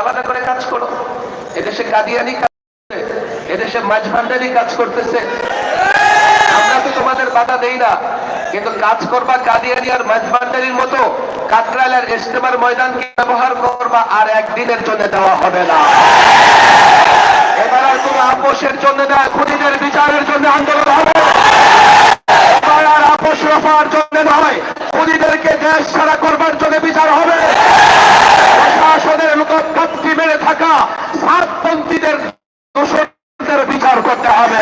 আলাদা করে কাজ করো। এদেশে কাদিয়ানি কাজ করছে, এদেশে মাঝ ভান্ডারি কাজ করতেছে। আমরা তো তোমাদের বাধা দেই না কিন্তু কাজ করবা কাদিয়ানি আর মাঝ ভান্ডারির মতো। ইস্তেমার ময়দানকে ব্যবহার করবা আর একদিনের জন্য দেওয়া হবে না। এবার আর কোনো আপোষের জন্য না খুনিদের বিচারের জন্য আন্দোলন হবে এবার আর আপোষ রফার জন্য নয় খুনিদেরকে দেশ ছাড়া করবার জন্য বিচার হবে প্রশাসনের লোকপ্রাপ্তি মেরে থাকা সাতপন্থীদের দোষদের বিচার করতে হবে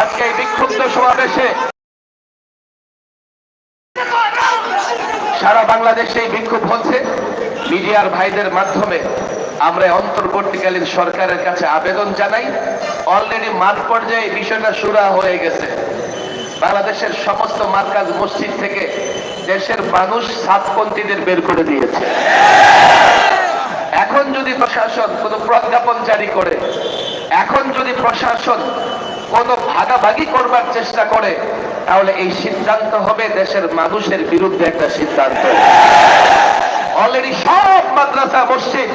আজকে এই বিক্ষুব্ধ সমাবেশে সারা বাংলাদেশে বিক্ষোভ হচ্ছে। মিডিয়ার ভাইদের মাধ্যমে আমরা অন্তর্বর্তীকালীন সরকারের কাছে আবেদন জানাই। অলরেডি মাঠ পর্যায়ে বিষয়টা সুরা হয়ে গেছে। বাংলাদেশের সমস্ত মার্কাজ মসজিদ থেকে দেশের মানুষ সাতপন্থীদের বের করে দিয়েছে। এখন যদি প্রশাসন কোনো প্রজ্ঞাপন জারি করে, এখন যদি প্রশাসন কোনো ভাগাভাগি করবার চেষ্টা করে, তাহলে এই সিদ্ধান্ত হবে দেশের মানুষের বিরুদ্ধে একটা সিদ্ধান্ত। অলরেডি সব মাদ্রাসা মসজিদ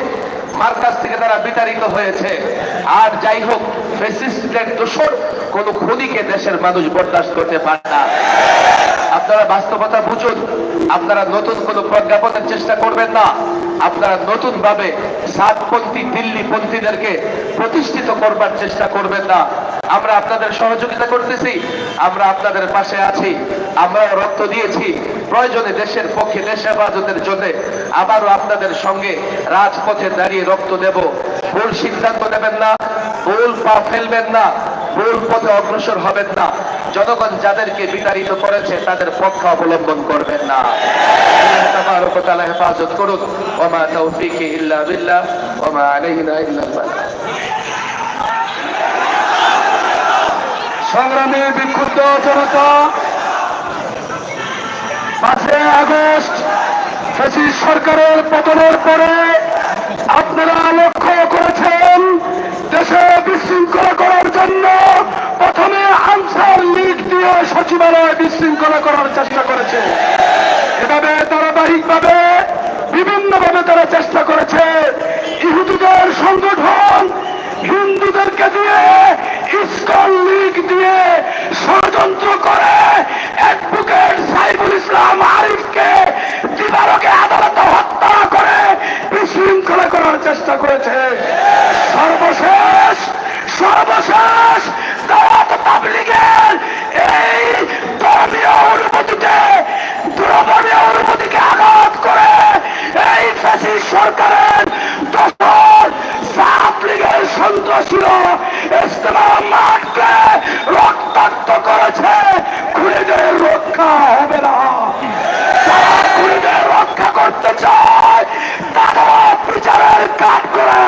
মার্কাজ থেকে তারা বিতাড়িত হয়েছে। আর যাই হোক ফেসিস্টের দোষর কোন খুনিকে দেশের মানুষ বরদাস্ত করতে পারে না। আপনারা বাস্তবতা বুঝুন, আপনারা নতুন কোন প্রজ্ঞাপনের চেষ্টা করবেন না। আপনারা নতুন ভাবে সাতপন্থী দিল্লি পন্থীদেরকে প্রতিষ্ঠিত করবার চেষ্টা করবেন না। আমরা আপনাদের সহযোগিতা করতেছি, আমরা আপনাদের পাশে আছি আমরা রক্ত দিয়েছি। প্রয়োজনে দেশের পক্ষে দেশ হেফাজতের জন্য আবারও আপনাদের সঙ্গে রাজপথে দাঁড়িয়ে রক্ত দেব। ভুল সিদ্ধান্ত নেবেন না, ভুল পা ফেলবেন না, ভুল পথে অগ্রসর হবেন না। জনগণ যাদেরকে বিতাড়িত করেছে, তাদের পক্ষ অবলম্বন করবেন না। হেফাজত করুন। ওমা তৌফিকি ইল্লা বিল্লাহ ওমা আলাইনা ইল্লা সংগ্রামী বিক্ষুব্ধ জনতা। পাঁচই আগস্ট ফেসিস সরকারের পতনের পরে আপনারা লক্ষ্য করেছেন দেশে বিশৃঙ্খলা করার জন্য প্রথমে আনসার লীগ দিয়ে সচিবালয় বিশৃঙ্খলা করার চেষ্টা করেছে। এভাবে ধারাবাহিকভাবে বিভিন্নভাবে তারা চেষ্টা করেছে ইহুদিদের সংগঠন হিন্দুদেরকে দিয়ে ইস্কন লীগ দিয়ে ষড়যন্ত্র করে অ্যাডভোকেট সাইফুল ইসলাম আরিফকে দিবারকে আদালতে হত্যা করে বিশৃঙ্খলা করার চেষ্টা করেছে সর্বশেষ সর্বশেষ দাওয়াত তাবলিগের এই ধর্মীয় অনুভূতিতে দ্রবণীয় অনুভূতিকে আঘাত করে এই ফ্যাসিস সরকারের দশর সাত লীগের সন্ত্রাসীরা ইস্তেমা মাঠকে রক্তাক্ত করেছে। খুনিদের রক্ষা হবে না। রক্ষা করতে চায়, তারা বিচারের কাঠ করে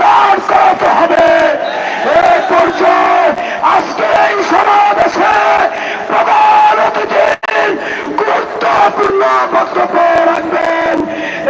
দাঁড় করাতে হবে। এই পর্যায়ে আজকে এই গুরুত্বপূর্ণ বক্তব্য রাখবেন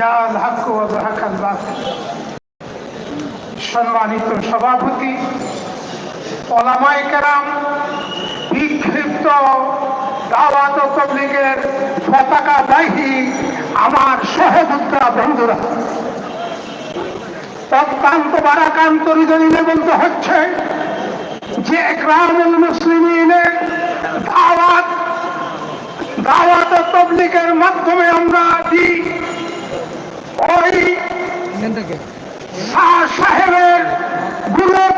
জাল হাক্ক ও হাকাল সম্মানিত সভাপতি ওলামাইকেরাম বিক্ষিপ্ত দাওয়াত তবলিগের পতাকা দায়ী আমার সহযোদ্ধা বন্ধুরা। অত্যন্ত বারাকান্ত হৃদয়ে বলতে হচ্ছে যে গ্রামীণ মুসলিমের দাওয়াত দাওয়াত তবলিগের মাধ্যমে শাহ সাহেবের গ্রুপ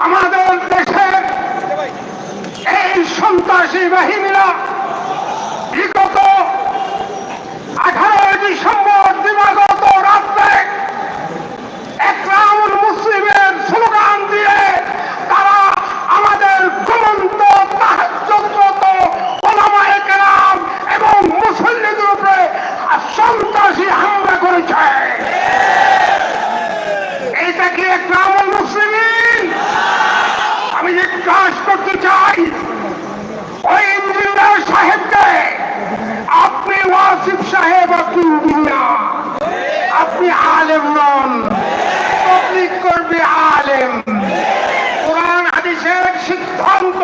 আমাদের দেশের এই সন্ত্রাসী বাহিনীরা বিগত আঠারোই ডিসেম্বর এটা কি ইকরামুল মুসলিমিন। আমি জিজ্ঞাস করতে চাই, ওই ইঞ্জিনিয়ার সাহেবকে আপনি ওয়াসিফ সাহেব আপনি ইঞ্জিনিয়ার আপনি আলেম নন পাবলিক করবে আলেম। কোরআন, হাদিসের সিদ্ধান্ত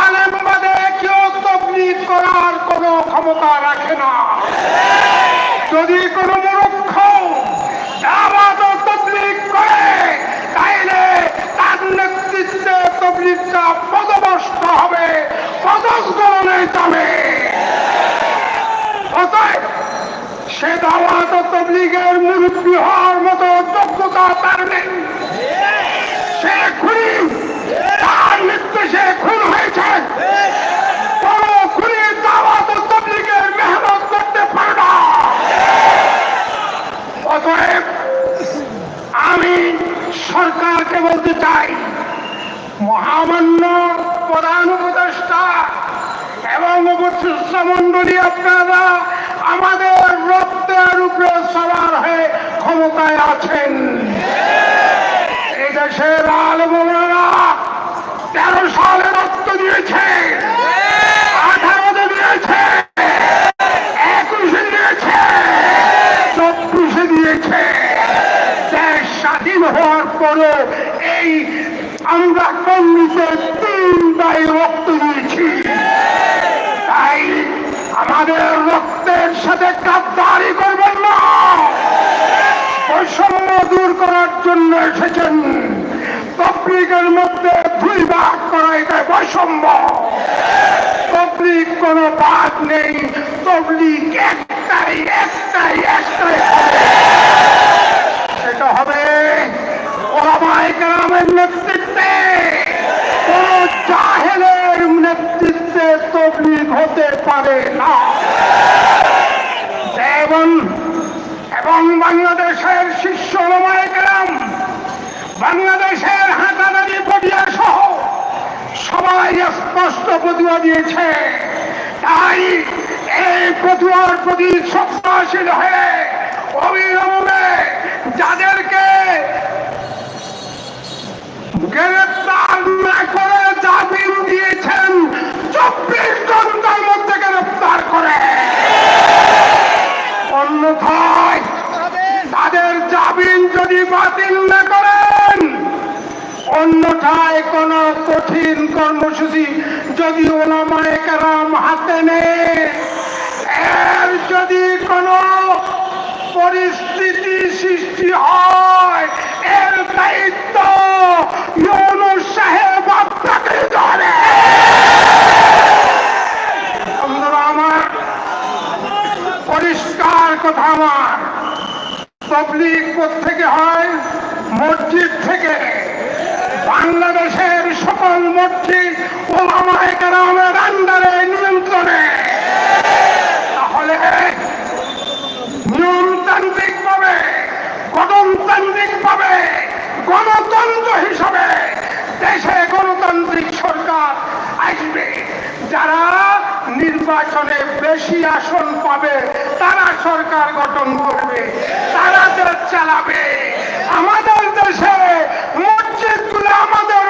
আলেম বাদে কেউ তবলিক করার কোনো ক্ষমতা রাখে না। যদি কোনো নেতৃত্বে পদভস্ত হবে। পদস্খলনে যাবে। সে দাওয়াত তবলিগের মুরব্বী হওয়ার মতো যোগ্যতা তার নেই। সে খুনি, তার নির্দেশে খুন হয়েছে কোন খুনি দাওয়াত ও তবলিগের মেহনত করতে পারে না অতএব আমি সরকারকে বলতে চাই মহামান্য প্রধান উপদেষ্টা এবং উপস্থিত মন্ডলী আপনারা আমাদের রক্তের উপরে সবার হয়ে ক্ষমতায় আছেন। এই দেশের আলমরা তেরো সালে রক্ত দিয়েছে আমরা কংগ্রেসে তিন দায় রক্ত দিয়েছি। আমাদের রক্তের সাথে কাপদারি করবেন না। বৈষম্য দূর করার জন্য এসেছেন। তবলিগের মধ্যে দুই ভাগ করা এটা বৈষম্য। তবলিগ কোনো ভাগ নেই। তবলিগ একটাই একটাই একটাই। সেটা হবে ওলামায়ে কেরামের নেতৃত্বে কোন জাহেলের নেতৃত্বে তবলিগ হতে পারে না। এবং এবং বাংলাদেশের শীর্ষ ওলামায়ে কেরাম বাংলাদেশের হাঁটাদারি পটিয়া সহ সবাই স্পষ্ট প্রতিভা দিয়েছে। তাই এই প্রতিভার প্রতি সত্তাশীল হয়ে অবিলম্বে যাদেরকে গ্রেপ্তার না করে জামিন দিয়েছেন চব্বিশ ঘণ্টার মধ্যে গ্রেপ্তার করে অন্যথায় তাদের জামিন যদি বাতিল না করেন অন্যথায় কোন কঠিন কর্মসূচি যদি ওলামায়ে কেরাম হাতে নেয় যদি কোন পরিস্থিতি সৃষ্টি হয়, এর দায়িত্ব ইউনুস সাহেব আপনাকে ধরে। পরিষ্কার কথা আমার। পাবলিক থেকে হয়? মসজিদ থেকে। বাংলাদেশের সকল মসজিদ ওলামায় গণতন্ত্র হিসাবে দেশে গণতান্ত্রিক সরকার আসবে। যারা নির্বাচনে বেশি আসন পাবে, তারা সরকার গঠন করবে, তারা দেশ চালাবে। আমাদের দেশে মসজিদগুলো আমাদের